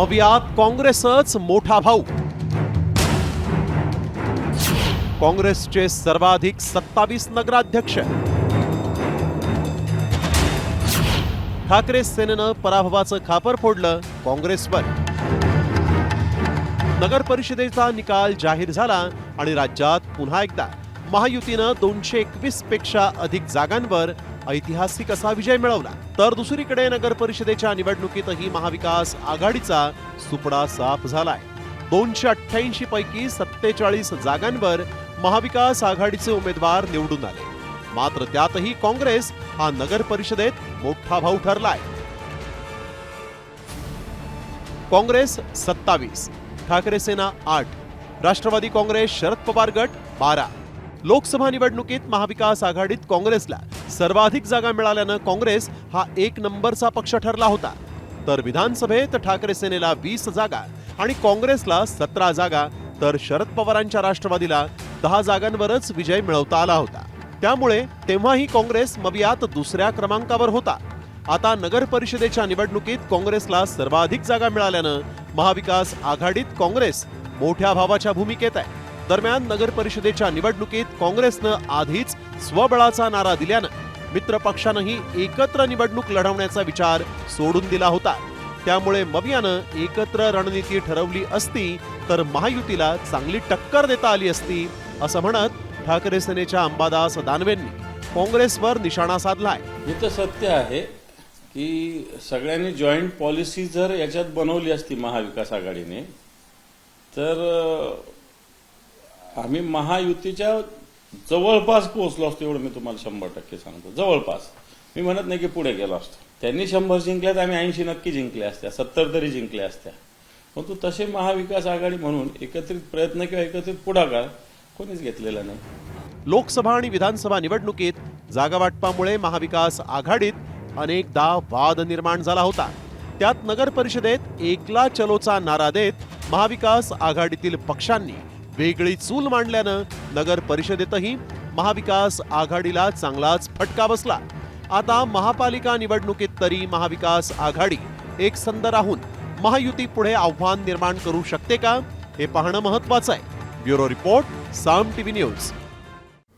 भव्यात काँग्रेसच मोठा भाऊ. काँग्रेसचे सर्वाधिक सत्तावीस नगराध्यक्ष. ठाकरे सेनेनं पराभवाचं खापर फोडलं काँग्रेसवर. नगर परिषदेचा निकाल जाहीर झाला आणि राज्यात पुन्हा एकदा महायुतीनं दोनशे एकवीसपेक्षा अधिक जागांवर ऐतिहासिक असा विजय मिळवला. तर दुसरीकडे नगर परिषदेच्या निवडणुकीतही महाविकास आघाडीचा सुपडा साफ झालाय. दोनशे अठ्ठ्याऐंशी पैकी सत्तेचाळीस जागांवर महाविकास आघाडीचे उमेदवार निवडून आले. मात्र त्यातही काँग्रेस हा नगर परिषदेत मोठा भाऊ ठरलाय. काँग्रेस सत्तावीस ठाकरे सेना आठ राष्ट्रवादी काँग्रेस शरद पवार गट बारा. लोकसभा निवडणुकीत महाविकास आघाडीत काँग्रेसला सर्वाधिक जागा मिळाल्यानं काँग्रेस हा एक नंबरचा पक्ष ठरला होता. तर विधानसभेत ठाकरे सेनेला वीस जागा आणि काँग्रेसला सतरा जागा तर शरद पवारांच्या राष्ट्रवादीला दहा जागांवरच विजय मिळवता आला होता. त्यामुळे तेव्हाही काँग्रेस मवियात दुसऱ्या क्रमांकावर होता. आता नगर परिषदेच्या निवडणुकीत काँग्रेसला सर्वाधिक जागा मिळाल्यानं महाविकास आघाडीत काँग्रेस मोठ्या भावाच्या भूमिकेत आहे. दरम्यान नगर परिषदेच्या निवडणुकीत काँग्रेसनं आधीच स्वबळाचा नारा दिल्यानं मित्र पक्षानंही एकत्र निवडणूक लढवण्याचा विचार सोडून दिला होता. त्यामुळे मवियानं एकत्र रणनीती ठरवली असती तर महायुतीला चांगली टक्कर देता आली असती असं म्हणत ठाकरे सेनेच्या अंबादास दानवेंनी काँग्रेसवर निशाणा साधलाय. हे तर सत्य आहे की सगळ्यांनी जॉईंट पॉलिसी जर याच्यात बनवली असती महाविकास आघाडीने तर आम्ही महायुतीच्या जवळपास पोहोचलो असतो एवढं मी तुम्हाला शंभर टक्के सांगतो. जवळपास. मी म्हणत नाही की पुढे गेलो असतो. त्यांनी शंभर जिंकल्या तर आम्ही ऐंशी नक्की जिंकल्या असत्या सत्तर तरी जिंकल्या असत्या. परंतु तसे महाविकास आघाडी म्हणून एकत्रित प्रयत्न किंवा एकत्रित पुढाकार कोणीच घेतलेला नाही. लोकसभा आणि विधानसभा निवडणुकीत जागावाटपामुळे महाविकास आघाडीत अनेकदा वाद निर्माण झाला होता. त्यात नगर परिषदेत एकला चलोचा नारा देत महाविकास आघाडीतील पक्षांनी वेगळी चूल मांडल्यानं नगर परिषदेतही महाविकास आघाडीला चांगलाच फटका बसला. आता महापालिका निवडणुकीत तरी महाविकास आघाडी एकसंध राहून महायुती पुढे आव्हान निर्माण करू शकते का हे पाहणं महत्वाचं आहे. Bureau report Saam TV news.